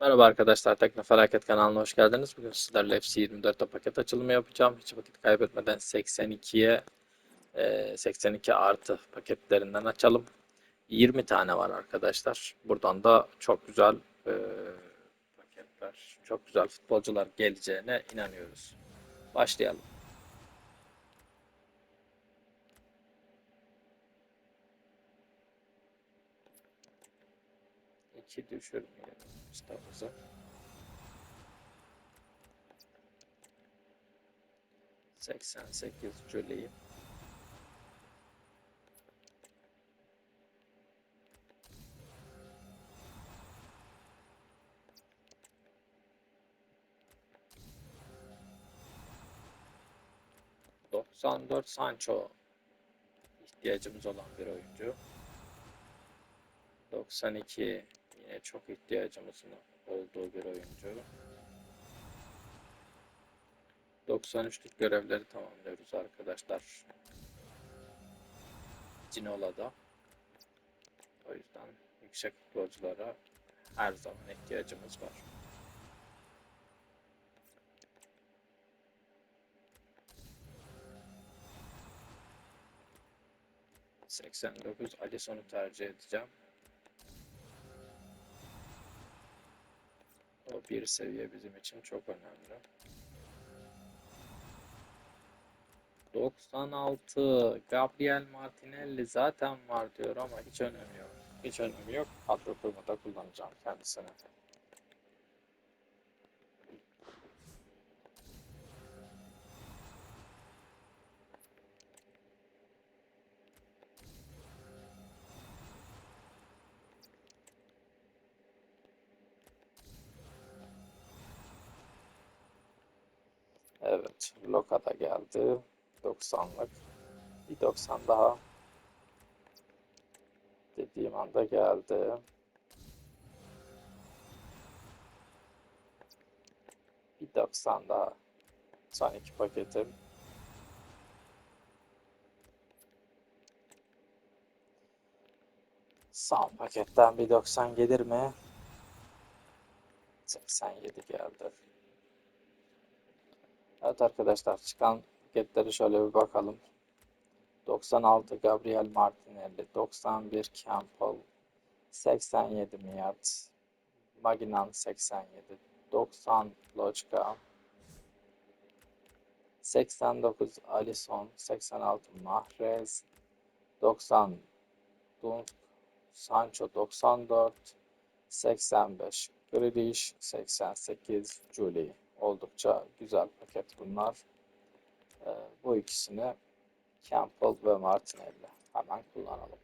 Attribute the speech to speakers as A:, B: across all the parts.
A: Merhaba arkadaşlar, Tekno Felaket kanalına hoş geldiniz. Bugün sizlerle FC24'te paket açılımı yapacağım. Hiç vakit kaybetmeden 82'ye e, 82 artı paketlerinden açalım. 20 tane var arkadaşlar. Buradan da çok güzel e, paketler, çok güzel futbolcular geleceğine inanıyoruz. Başlayalım. İki düşürmeyelim ustamızı. Seksen sekiz Julie. Doksan dört Sancho ihtiyacımız olan bir oyuncu. 92 yine çok ihtiyacımızın olduğu bir oyuncu. 93'lük görevleri tamamlıyoruz arkadaşlar. Cinola'da. O yüzden yüksek futbolculara her zaman ihtiyacımız var. ...89 Alisson'u tercih edeceğim. Bir seviye bizim için çok önemli. 96 Gabriel Martinelli zaten var diyor ama hiç önemi yok. Hiç önemi yok. Kadro kurmada kullanacağım kendisini. Evet, Loka da geldi. 90'lık. Bir 90 daha. Dediğim anda geldi. Bir 90 daha. Son iki paketim. Son paketten bir 90 gelir mi? 87 geldi. Evet arkadaşlar çıkan paketleri şöyle bir bakalım. 96 Gabriel Martinelli, 91 Campbell, 87 Miat, Maginan 87, 90 Loçka, 89 Alisson, 86 Mahrez, 90 Dunk, Sancho 94, 85 Grealish, 88 Julie. Oldukça güzel paket bunlar. Ee, bu ikisini Campbell ve Martinelli hemen kullanalım.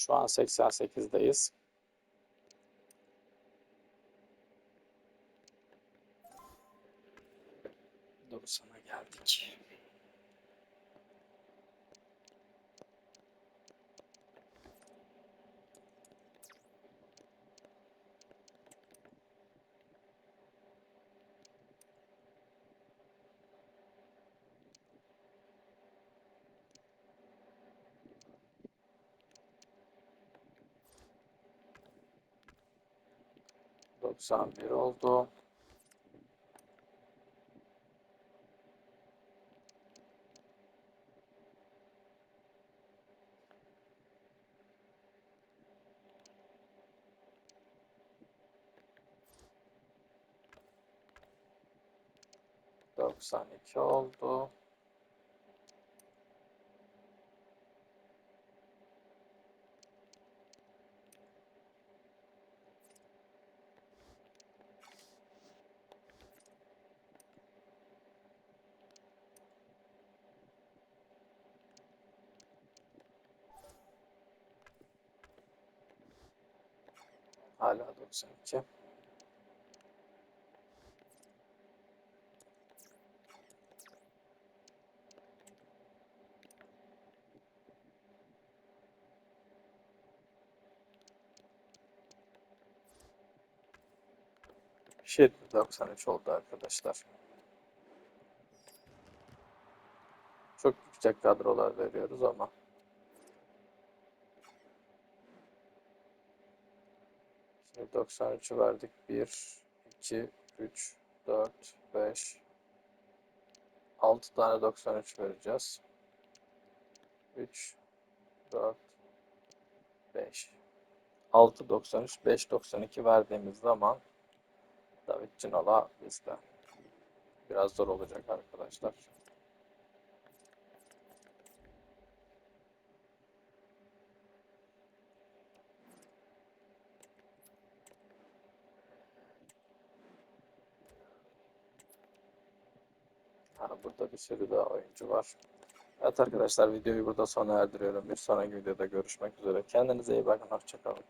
A: Şu an 88'deyiz. 91 oldu. Doksan iki oldu. Hala 92. Şimdi 93 oldu arkadaşlar. Çok yüksek kadrolar veriyoruz ama Şimdi 93'ü verdik. 1, 2, 3, 4, 5, 6 tane 93 vereceğiz. 3, 4, 5. 6, 93, 5, 92 verdiğimiz zaman David Cinola bizde. Biraz zor olacak arkadaşlar. Ha, burada bir sürü daha oyuncu var. Evet arkadaşlar videoyu burada sona erdiriyorum. Bir sonraki videoda görüşmek üzere. Kendinize iyi bakın. Hoşçakalın.